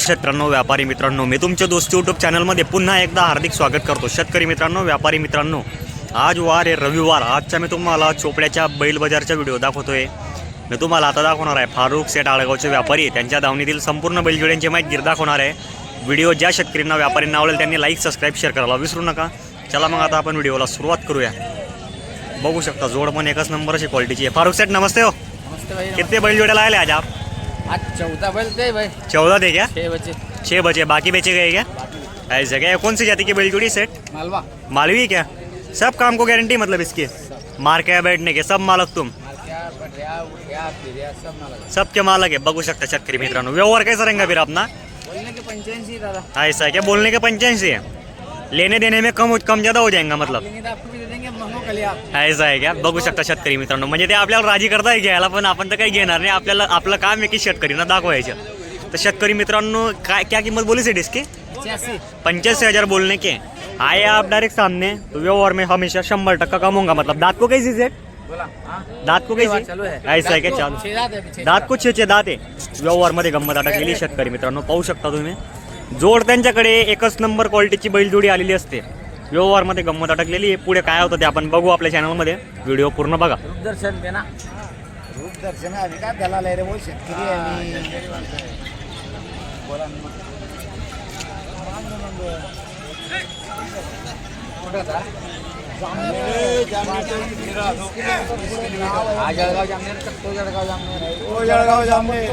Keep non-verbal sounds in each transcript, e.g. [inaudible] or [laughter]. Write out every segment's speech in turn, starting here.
शेतकऱ्यांनो व्यापारी मित्रांनो मी तुमच्या दोस्ती यूट्यूब चॅनलमध्ये पुन्हा एकदा हार्दिक स्वागत करतो. शेतकरी मित्रांनो व्यापारी मित्रांनो आज वार आहे रविवार. आजच्या मी तुम्हाला चोपड्याच्या बैल बाजारचा व्हिडिओ दाखवतोय. मी तुम्हाला आता दाखवणार आहे फारुख सेठ आळगावचे व्यापारी. त्यांच्या दावणीतील संपूर्ण बैलजोड्यांची माहिती दाखवणार आहे. व्हिडिओ ज्या शेतकऱ्यांना व्यापाऱ्यांना आवडेल त्यांनी लाईक सबस्क्राईब शेअर करायला विसरू नका. चला मग आता आपण व्हिडिओला सुरुवात करूया. बघू शकता जोड पण एकच नंबर अशी क्वालिटीची आहे. फारुख सेठ नमस्ते हो. नमस्ते भाई कितने बैलजोड़े लाए आज आप? आज चौदह बैल थे भाई। चौदह थे क्या? छह बच्चे छः बचे बाकी बेचे गए क्या? ऐसे क्या कौन सी जाति की बैलजोड़ी सेट मालवा। मालवी क्या? सब काम को गारंटी मतलब इसकी? मार के बैठने के सब मालक तुम? सब सबके मालक है बघू शकता शेतकरी मित्रांनो। व्यवहार कैसा रहेगा फिर अपना? ऐसा है क्या? बोलने के पंचायती है? लेने देने में कम कम ज्यादा हो जाएगा मतलब। कलिया ऐसा आहे का बघू शकता शेतकरी मित्रांनो. म्हणजे ते आपल्याला राजी करताय घ्यायला पण आपण तर काही घेणार नाही. आपल्याला आपलं काम आहे की शेतकरीना दाखवायचं. तर शेतकरी मित्रांनो काय क्या किंमत बोली सेठ इसकी? पंचासी. हजार बोलने के. आए आप डायरेक्ट सामने. तो व्यवहार में हमेशा शंबर टक्का कम होगा मतलब. दांत को कैसी हाँ? दांत को कैसी? है ऐसा आहे. का दांत चालू? दांत है को छे छे दात आहे. व्यवहारमध्ये गंमत अटकलेली शेतकरी मित्रांनो. पाहू शकता तुम्ही. जोड त्यांच्याकडे एकच नंबर क्वालिटीची बैलजोडी आलेली असते. व्यवहारमध्ये गंमत अटकलेली आहे. पुढे काय होतं ते आपण बघू आपल्या चॅनलमध्ये व्हिडिओ पूर्ण बघा. दर्शन दर्शन आम्ही काय त्याला लय रे बोल शेतकरी आहे आम्ही बोला ना मग. कुठं था ए, जामनेर. जळगाव जामनेर तो जळगाव जामनेर जळगाव जामनेर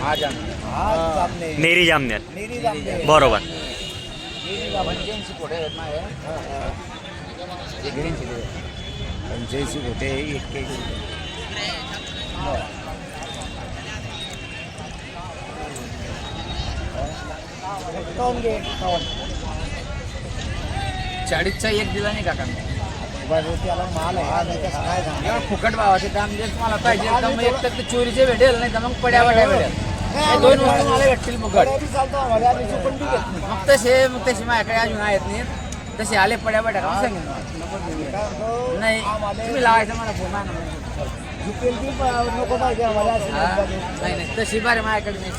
हा जामनेर हा जामनेर नेरी जामनेर नेरी जामनेर बरोबर पंच्याऐंशी पुढे आहेत ना पंच्याऐंशी होते एक के चाळीसचा एक दिला नाही काका फुकट भावाचे दाम जे तुम्हाला पाहिजे. तर मग एक तर चोरीचे भेटेल नाही तर मग पड्या पड्या भेटेल. हे दोन वस्तू मला भेटतील फुकट. मग तसे मग तसे माझ्याकडे अजून आहेत नाही तसे आले पड्या पड्या का सांगेन म्हणतो, नाही तुम्ही लावायचं मला फोन नको पाहिजे हा? नाही नाही नाही तशी बारे माझ्याकडे नाही.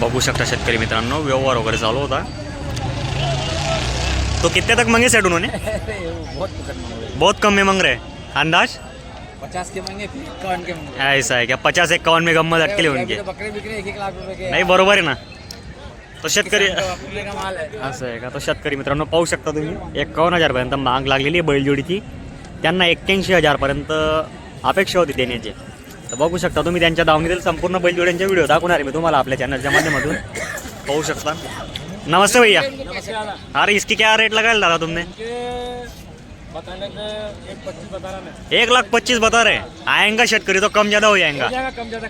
बघू शकता शेतकरी मित्रांनो व्यवहार वगैरे चालू होता. तो कितने तक मांगे सेठ उन्होंने? [laughs] बहुत बहुत कम में मांग रहे अंदाज? पचास के मांगे इक्यावन के मांगे। ऐसा है क्या? पचास इक्यावन में गम्मत अटकेले अभी उनके बकरे बिक रहे एक एक लाख रुपए के। नाही बरोबर आहे ना। तो शेतकरी असं आहे का तो शेतकरी मित्रांनो पाहू शकता तुम्ही एकावन्न हजारपर्यंत माग लागलेली आहे बैलजोडीची. त्यांना एक्क्याऐंशी हजारपर्यंत अपेक्षा होती देण्याची. तर बघू शकता तुम्ही त्यांच्या दावणीतील संपूर्ण बैलजोड्यांचे व्हिडिओ दाखवणार आहे मी तुम्हाला आपल्या चॅनलच्या माध्यमातून. पाहू शकता. नमस्ते भैया। अरे इसकी क्या रेट लगाया दादा तुमने? एक बता एक लाख पच्चीस बता रहे? आएँगा शेतकरी तो कम ज़्यादा हो जाएगा।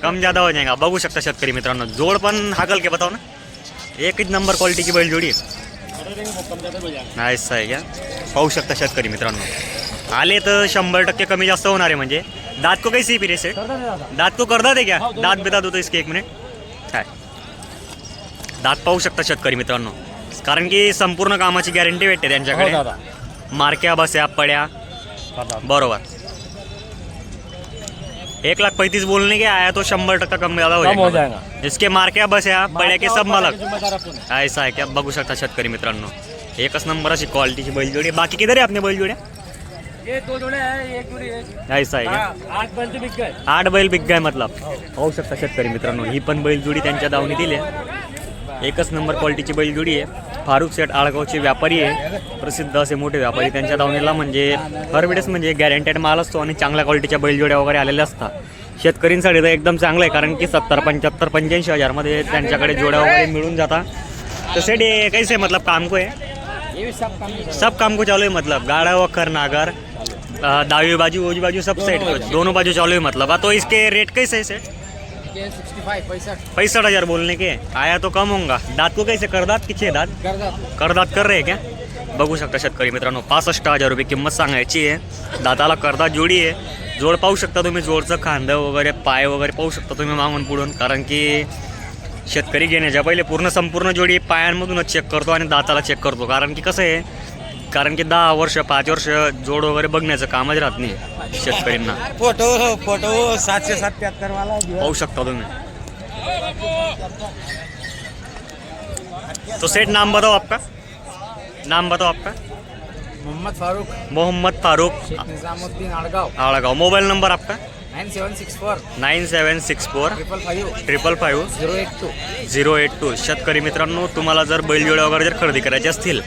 कम ज़्यादा हो जाएगा। बघू शकता शेतकरी मित्रांनो। जोड पण हाकल के बताओ ना। एकच नंबर क्वालिटीची बैलजोडी आहे कम ज़्यादा हो। जाएगा असं आहे का पाहू शकता शेतकरी मित्रांनो। आले तर शंभर टक्के कमी जास्त होणार आहे म्हणजे. दात को कैसी फिरे सेट दात को करदा दे क्या? दात बिदात होतो इसके एक मिनिट। काय दात पाहू शकता शेतकरी मित्रांनो. कारण की संपूर्ण कामाची गॅरंटी भेटते त्यांच्याकडे. मारक्या बस्या पड्या बरोबर. एक लाख पैंतीस बोलने के आया तो शंभर टक्का कम ज्यादा हो कम हो जाएगा इसके मारक्या बस्या पड्या के सब मालक. हूँ ऐसा आहे क्या बघू शकता शेतकरी मित्रांनो. एकच नंबर अशी क्वालिटीची बैलजोडी. आहे. बाकी किती रे आपले बैलजोड्या? ये दो जोड़े हैं एक जोड़ी है ऐसा आहे का हाँ, आठ बंद बिक गए आठ बैल बिग गाय मतलब. पाहू शकता शेतकरी मित्रांनो ही पण बैलजोडी त्यांच्या दावणी दिली आहे. एकच नंबर क्वालिटीची बैलजोडी आहे. फारुख सेठ आळगावचे व्यापारी आहे. प्रसिद्ध असे मोठे व्यापारी त्यांच्या दावणीला म्हणजे हर वेळेस म्हणजे गॅरंटेड माल असतो आणि चांगल्या क्वालिटीच्या बैलजोड्या वगैरे आलेल्या असतात. शेतकरींसाठी तर एकदम चांगलं आहे कारण की सत्तर पंच्याहत्तर पंच्याऐंशी हजारमध्ये त्यांच्याकडे जोड्या वगैरे मिळून जातात. तर सेठ हे कैसे मतलब काम को है सब काम को चालू है मतलब. गाड़ा वखर नागर अ, दावी बाजू ओजी बाजू सब सेट दोनों बाजू चालू है मतलब. तो इसके रेट कैसे है सेट पैंसठ हजार बोलने के। आया तो कम होगा दात को कैसे? करदात? की छे दात? कर करदात कर रहे हैं क्या? बघू शकता शेतकरी मित्रांनो पासष्ट हजार रुपये किंमत सांगायची आहे. दाताला करदात जोडी आहे. जोड पाहू शकता तुम्ही जोडचं खांदं वगैरे पाय वगैरे पाहू शकता तुम्ही मागून पुढून. कारण की शेतकरी घेण्याच्या पहिले पूर्ण संपूर्ण जोडी पायांमधूनच चेक करतो आणि दाताला चेक करतो. कारण की कसं आहे कारण की दहा वर्ष पाच वर्ष जोड वगैरे बघण्याचं कामच राहत नाही शेतकऱ्यांना. फोटो फोटो सातशे वाला पाहू शकता तुम्ही. तो सेठ नाम बताओ आपका। नाम बताओ आपका। मोहम्मद फारूक। मोहम्मद फारूक। निजामुद्दीन आडगाव। आळगाव मोबाईल नंबर आपका? Nine seven six four. Nine seven six four. Triple five triple five zero eight two. Zero eight two. शेतकरी मित्रांनो तुम्हाला जर बैलजोड्या वगैरे जर खरेदी करायचे असतील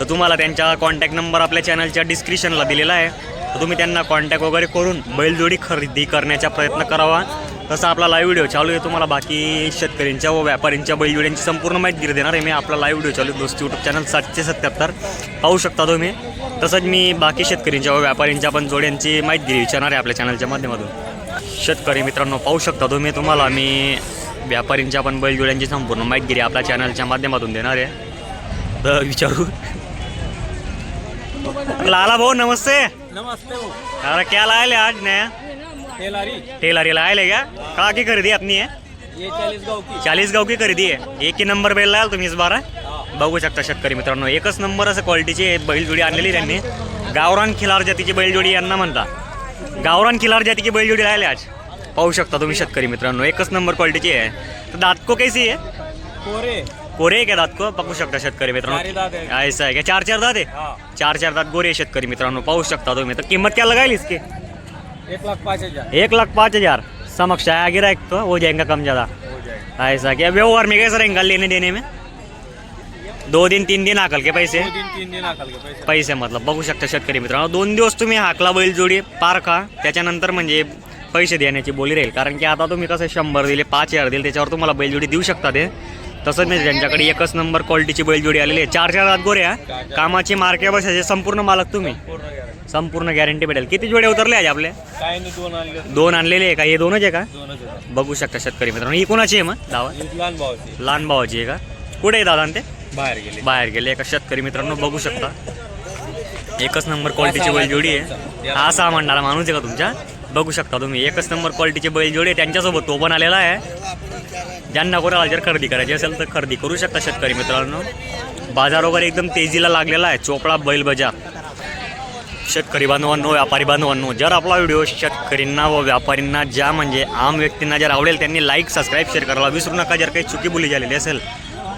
तर तुम्हाला त्यांचा कॉन्टॅक्ट नंबर आपल्या चॅनलच्या डिस्क्रिप्शनला दिलेला आहे. तुम्ही त्यांना कॉन्टॅक्ट वगैरे करून बैलजोडी खरेदी करण्याचा प्रयत्न करावा. तसा आपला लाईव्ह व्हिडिओ चालू आहे. तुम्हाला बाकी शेतकऱ्यांच्या व व्यापाऱ्यांच्या बैलजोड्यांची संपूर्ण माहिती देणार आहे. मी आपला लाईव्ह व्हिडिओ चालू आहे. यूट्यूब चॅनल सातशे सत्याहत्तर. पाहू शकता तुम्ही. तसंच मी बाकी शेतकऱ्यांच्या व व्यापाऱ्यांच्या पण जोड्यांची माहिती विचारणार आहे आपल्या चॅनलच्या माध्यमातून. शेतकरी मित्रांनो पाहू शकता तुम्ही. तुम्हाला मी व्यापारींच्या पण बैलजोड्यांची संपूर्ण माहिती आपल्या चॅनलच्या माध्यमातून देणार आहे. तर विचारू. लाला भाऊ नमस्ते. नमस्ते हो. अरे क्या लाए आज नया? टेलारी. टेलर लाए ले क्या? कहाँ की खरीदी अपनी है? ये चाळीस गाव की. चाळीस गाव की खरेदी आहे एक ही नंबर बैल लाल तुम्ही इस बार बघू शकता शेतकरी मित्रांनो एकच नंबर असं क्वालिटीची बैलजोडी आणलेली त्यांनी. गावरान खिलार जातीची बैलजोडी यांना म्हणता. गावरान खिलार जातीची बैलजोडी राहिले आज. पाहू शकता तुम्ही शेतकरी मित्रांनो एकच नंबर क्वालिटीची आहे. तर दात को कैसी आहे कोरे. गोरे आहे का दात? को बघू शकता शेतकरी मित्रांनो? आहे. ऐसा आहे का? चार चार दात आहे हाँ. चार चार दात गोरे आहे शेतकरी मित्रांनो पाहू शकता तुम्ही. तर किंमत क्या लगाई इसकी एक लाख पाच हजार. एक लाख पाँच हजार. समक्ष आया गिरा एक तो हो जाएगा कम ज़्यादा. हो ऐसा क्या व्यवहार में कैसा रहेगा लेने देने में? दो दिन तीन दिन हाकल के पैसे? दो दिन तीन दिन आकल के पैसे. पैसे मतलब बघू शकता शेतकरी मित्रांनो. दोन दिवस तुम्ही हाकला बैल जोडी पार खा. त्याच्यानंतर म्हणजे पैसे देण्याची बोली राहील. कारण की आता तुम्ही कसं शंभर दिले पाच हजार दिले त्याच्यावर तुम्हाला बैलजोडी देऊ शकता ते. तसंच नाही त्यांच्याकडे एकच नंबर क्वालिटीची बैलजोडी आलेली आहे. चार चार हात गोरे हा. कामाची मार्के बसायचे संपूर्ण मालक तुम्ही. संपूर्ण गॅरंटी भेटेल. किती जोडे उतरले आज आपले? काय नाही दोन आणले दोन आणलेले आहे का? हे दोनच आहे का? दोनच बघू शकता शेतकरी मित्रांनो. ही कोणाची आहे मग? दावा. लहान भावाची लहान भावाची आहे का? कुठे आहे दादा आणि ते? बाहेर गेले. बाहेर गेले. एका शेतकरी मित्रांनो बघू शकता. एकच नंबर क्वालिटीची बैलजोडी आहे. हा सहा म्हणणारा माणूस आहे का तुमच्या? बघू शकता तुम्ही. एकच नंबर क्वालिटीची बैलजोडी आहे. त्यांच्यासोबत तो पण आलेला आहे. ज्यांना कोणाला जर खरेदी करायची असेल तर खरेदी करू शकता शेतकरी मित्रांनो. बाजार वगैरे एकदम तेजीला लागलेला आहे. चोपडा बैल बाजार शेतकरी बांधवांनो व्यापारी बांधवांनो जर आपला व्हिडिओ शेतकरींना व व्यापारींना ज्या म्हणजे आम व्यक्तींना जर आवडेल त्यांनी लाईक सबस्क्राईब शेअर करायला विसरू नका. जर काही चुकी बोली झालेली असेल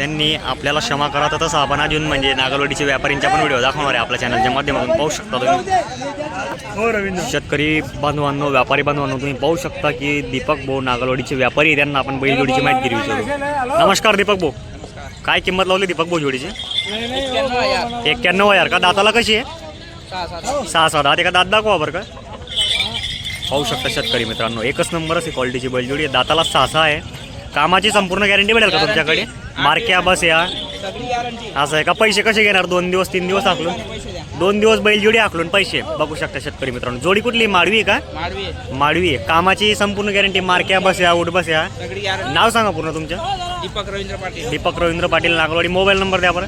त्यांनी आपल्याला क्षमा करा. तर तसं आपण अजून म्हणजे नागलवाडीच्या व्यापारींच्या पण व्हिडिओ दाखवणार आहे आपल्या चॅनलच्या माध्यमातून. पाहू शकता तुम्ही. शेतकरी बांधवांनो व्यापारी बांधवांनो तुम्ही पाहू शकता की दीपक भाऊ नागलवाडीचे व्यापारी त्यांना आपण बैलजोडीची माहिती दिली विचारू नमस्कार दीपक भाऊ. काय किंमत लावली दीपक भाऊ जोडीची? एक्क्याण्णव हजार का? दाताला कशी आहे? सहा सहा दहा ते का दात दाखवा बरं का. पाहू शकता शेतकरी मित्रांनो एकच नंबर असे क्वालिटीची बैलजोडी आहे. दाताला सहा सहा आहे. कामाची संपूर्ण गॅरंटी मिळेल का तुमच्याकडे? मार्क्या बस या. असं आहे का? पैसे कसे घेणार? दोन दिवस तीन दिवस आखलून दोन दिवस बैलजोडी आखलून पैसे. बघू शकता शेतकरी मित्रांनो. जोडी कुठली? माडवी का? माडवी आहे. कामाची संपूर्ण गॅरंटी मार्क्या बस या उठ बस या. नाव सांगा पूर्ण तुमचं. दीपक रवींद्र पाटील. दीपक रवींद्र पाटील नागलवाडी. मोबाईल नंबर द्या बरं.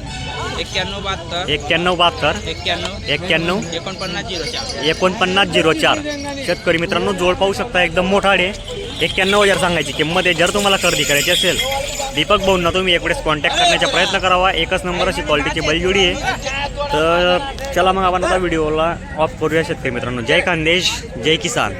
एक्क्याण्णव बहात्तर. एक्क्याण्णव बहात्तर. एक्क्याण्णव. एक्क्याण्णव. एकोणपन्नास झिरो चार. एकोणपन्नास झिरो चार. शेतकरी मित्रांनो जोड पाहू शकता एकदम मोठा आहे. एक्क्याण्णव हजार सांगायची किंमत आहे. जर तुम्हाला खरेदी करायची असेल दीपक भाऊंना तुम्ही एकवेळेस कॉन्टॅक्ट करण्याचा प्रयत्न करावा. एकच नंबर अशी क्वालिटीची बैलजोडी आहे. तर चला मग आपण आता व्हिडिओला ऑफ करूया शेतकरी मित्रांनो. जय खानदेश जय किसान.